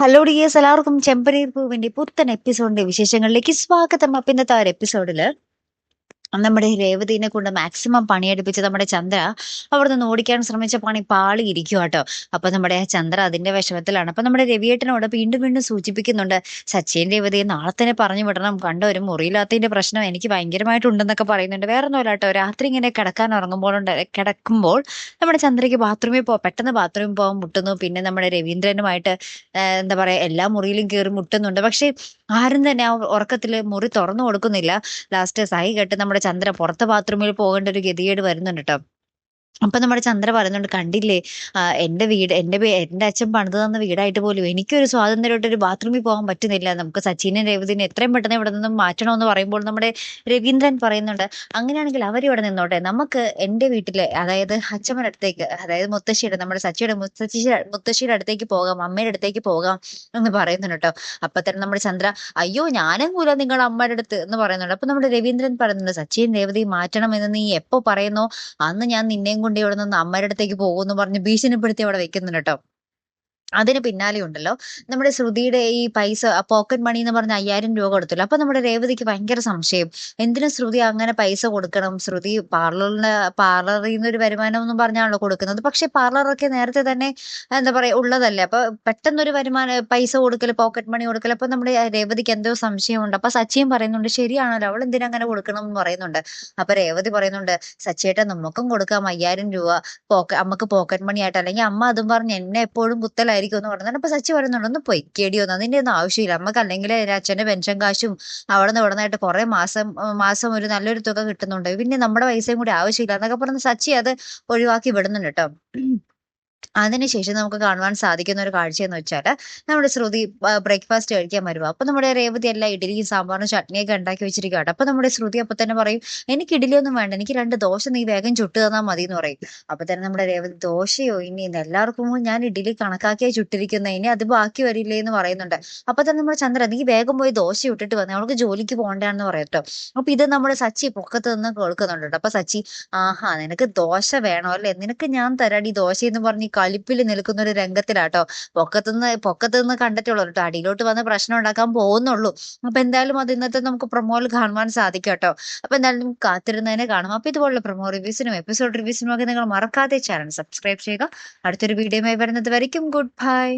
Hello dears എല്ലാവർക്കും ചെമ്പനീർ പൂവിന്റെ പുത്തൻ എപ്പിസോഡിന്റെ വിശേഷങ്ങളിലേക്ക് സ്വാഗതം. അപ്പൊ ഇന്നത്തെ ആ ഒരു എപ്പിസോഡിൽ നമ്മുടെ രേവതിനെ കൊണ്ട് മാക്സിമം പണിയെടുപ്പിച്ച് നമ്മുടെ ചന്ദ്ര അവിടെ നിന്ന് ഓടിക്കാൻ ശ്രമിച്ച പണി പാളി ഇരിക്കുക കേട്ടോ അപ്പൊ നമ്മുടെ ചന്ദ്ര അതിന്റെ വിഷമത്തിലാണ്. അപ്പൊ നമ്മുടെ രവിയേട്ടനോട് വീണ്ടും വീണ്ടും സൂചിപ്പിക്കുന്നുണ്ട് സച്ചിൻ രേവതിയെ നാളെ തന്നെ പറഞ്ഞു വിടണം. കണ്ട ഒരു മുറിയില്ലാത്തതിന്റെ പ്രശ്നം എനിക്ക് ഭയങ്കരമായിട്ടുണ്ടെന്നൊക്കെ പറയുന്നുണ്ട്. വേറെ ഒന്നുമില്ല കേട്ടോ രാത്രി ഇങ്ങനെ കിടക്കാൻ ഉറങ്ങുമ്പോൾ കിടക്കുമ്പോൾ നമ്മുടെ ചന്ദ്രയ്ക്ക് ബാത്റൂമിൽ പോ പെട്ടെന്ന് ബാത്റൂമിൽ പോകാൻ മുട്ടുന്നു. പിന്നെ നമ്മുടെ രവീന്ദ്രനുമായിട്ട് എന്താ പറയാ എല്ലാ മുറിയിലും കയറി മുട്ടുന്നുണ്ട്. പക്ഷെ ആരും തന്നെ ആ ഉറക്കത്തിൽ മുറി തുറന്നു കൊടുക്കുന്നില്ല. ലാസ്റ്റ് സഹി കെട്ട് നമ്മുടെ ചന്ദ്ര പുറത്തെ ബാത്റൂമിൽ പോകേണ്ട ഒരു ഗതികേട് വരുന്നുണ്ട് കേട്ടോ അപ്പൊ നമ്മുടെ ചന്ദ്ര പറയുന്നുണ്ട് കണ്ടില്ലേ? എന്റെ വീട് എന്റെ എന്റെ അച്ഛൻ പണിത് തന്ന വീടായിട്ട് പോലും എനിക്കൊരു സ്വാതന്ത്ര്യമായിട്ട് ഒരു ബാത്റൂമിൽ പോകാൻ പറ്റുന്നില്ല. നമുക്ക് സച്ചിനെ രവീന്ദ്രനെ എത്രയും പെട്ടെന്ന് ഇവിടെ നിന്നും മാറ്റണമെന്ന് പറയുമ്പോൾ നമ്മുടെ രവീന്ദ്രൻ പറയുന്നുണ്ട് അങ്ങനെയാണെങ്കിൽ അവരിവിടെ നിന്നോട്ടെ. നമുക്ക് എന്റെ വീട്ടിലെ അതായത് അച്ഛമ്മയുടെ അടുത്തേക്ക് അതായത് മുത്തശ്ശിയുടെ നമ്മുടെ സച്ചിയുടെ മുത്തശ്ശി മുത്തശ്ശിയുടെ അടുത്തേക്ക് പോകാം അമ്മയുടെ അടുത്തേക്ക് പോകാം എന്ന് പറയുന്നുണ്ട് കേട്ടോ. അപ്പൊ തന്നെ നമ്മുടെ ചന്ദ്ര അയ്യോ ഞാനും കൂല നിങ്ങളുടെ അമ്മയുടെ അടുത്ത് എന്ന് പറയുന്നുണ്ട്. അപ്പൊ നമ്മുടെ രവീന്ദ്രൻ പറയുന്നുണ്ട് സച്ചിൻ രേവതി മാറ്റണം എന്ന് നീ എപ്പോ പറയുന്നോ? അന്ന് ഞാൻ നിന്നെയും കൊണ്ട് ഇവിടെ നിന്ന് അമ്മയുടെ അടുത്തേക്ക് പോകുമെന്ന് പറഞ്ഞ് ഭീഷണിപ്പെടുത്തി അവിടെ വെക്കുന്നുണ്ട് കേട്ടോ. അതിന് പിന്നാലെ ഉണ്ടല്ലോ. നമ്മുടെ ശ്രുതിയുടെ ഈ പൈസ പോക്കറ്റ് മണി എന്ന് പറഞ്ഞ അയ്യായിരം രൂപ കൊടുത്തല്ലോ? അപ്പൊ നമ്മുടെ രേവതിക്ക് ഭയങ്കര സംശയം. എന്തിനു ശ്രുതി അങ്ങനെ പൈസ കൊടുക്കണം? ശ്രുതി പാർലറിന് പാർലറിൽ നിന്ന് ഒരു വരുമാനം എന്ന് പറഞ്ഞാണല്ലോ കൊടുക്കുന്നത്. പക്ഷെ പാർലറൊക്കെ നേരത്തെ തന്നെ എന്താ പറയാ ഉള്ളതല്ലേ? അപ്പൊ പെട്ടെന്നൊരു വരുമാനം പൈസ കൊടുക്കൽ പോക്കറ്റ് മണി കൊടുക്കൽ അപ്പൊ നമ്മുടെ രേവതിക്ക് എന്തോ സംശയമുണ്ട്. അപ്പൊ സച്ചിയും പറയുന്നുണ്ട് ശരിയാണല്ലോ അവൾ എന്തിനാ അങ്ങനെ കൊടുക്കണം? എന്ന് പറയുന്നുണ്ട്. അപ്പൊ രേവതി പറയുന്നുണ്ട് സച്ചിയേട്ട നമുക്കും കൊടുക്കാം അയ്യായിരം രൂപ. പോക്ക അമ്മയ്ക്ക് പോക്കറ്റ് മണി ആയിട്ട്. അല്ലെങ്കിൽ അമ്മ അതും പറഞ്ഞ് എന്നെ എപ്പോഴും കുത്തലായിരിക്കും എന്ന് പറഞ്ഞു അപ്പൊ സച്ചി പറയുന്നുണ്ട് ഒന്ന് പൊയ്ക്കേടിയോ അതിന്റെ ഒന്നും ആവശ്യമില്ല. നമുക്ക് അല്ലെങ്കിൽ അച്ഛന്റെ പെൻഷൻ കാശും അവിടെ നിന്ന് ഇവിടെ നിന്നായിട്ട് കുറെ മാസം മാസം ഒരു നല്ലൊരു തുക കിട്ടുന്നുണ്ട്. പിന്നെ നമ്മുടെ പൈസയും കൂടി ആവശ്യമില്ല എന്നൊക്കെ പറഞ്ഞ് സച്ചി അത് ഒഴിവാക്കി വിടുന്നുണ്ട് കേട്ടോ. അതിനുശേഷം നമുക്ക് കാണുവാൻ സാധിക്കുന്ന ഒരു കാഴ്ച എന്ന് വെച്ചാൽ നമ്മുടെ ശ്രുതി ബ്രേക്ക്ഫാസ്റ്റ് കഴിക്കാൻ വരുക അപ്പൊ നമ്മുടെ രേവതി എല്ലാം ഇഡലിയും സാമ്പാറും ചട്നിയൊക്കെ ഉണ്ടാക്കി വെച്ചിരിക്കുകയാണ് അപ്പൊ നമ്മുടെ ശ്രുതി അപ്പൊ തന്നെ പറയും എനിക്ക് ഇഡലിയൊന്നും വേണ്ട. എനിക്ക് രണ്ട് ദോശ നീ വേഗം ചുട്ടു തന്നാൽ മതി എന്ന് പറയും. അപ്പൊ തന്നെ നമ്മുടെ രേവതി ദോശയോ ഇനി എല്ലാവർക്കും ഞാൻ ഇഡലി കണക്കാക്കിയാ ചുട്ടിരിക്കുന്ന. ഇനി അത് ബാക്കി വരില്ലേ എന്ന് പറയുന്നുണ്ട്. അപ്പൊ തന്നെ നമ്മുടെ ചന്ദ്ര നീ വേഗം പോയി ദോശ ഇട്ടിട്ട് വന്നേ. അവൾക്ക് ജോലിക്ക് പോകണ്ടാന്ന് പറയട്ടോ. അപ്പൊ ഇത് നമ്മുടെ സച്ചി പൊക്കത്ത് നിന്ന് കേൾക്കുന്നുണ്ട് അപ്പൊ സച്ചി ആഹാ നിനക്ക് ദോശ വേണോ അല്ലേ? നിനക്ക് ഞാൻ തരാടി ദോശ എന്ന് പറഞ്ഞ് ഈ കളിപ്പിൽ നിൽക്കുന്ന ഒരു രംഗത്തിലാട്ടോ. പൊക്കത്തുനിന്ന് പൊക്കത്തുനിന്ന് കണ്ടിട്ടുള്ളൂ. കേട്ടോ അടിയിലോട്ട് വന്ന് പ്രശ്നം ഉണ്ടാക്കാൻ പോകുന്നുള്ളൂ. അപ്പൊ എന്തായാലും അത് ഇന്നത്തെ നമുക്ക് പ്രൊമോയിൽ കാണുവാൻ സാധിക്കും കേട്ടോ അപ്പൊ എന്തായാലും കാത്തിരുന്നതിനെ കാണും. അപ്പൊ ഇതുപോലുള്ള പ്രൊമോ റിവ്യൂസിനും എപ്പിസോഡ് റിവ്യൂസിനും ഒക്കെ നിങ്ങൾ മറക്കാതെ ചാനൽ സബ്സ്ക്രൈബ് ചെയ്യുക. അടുത്തൊരു വീഡിയോയുമായി വരുന്നത് വരയ്ക്കും. Good bye.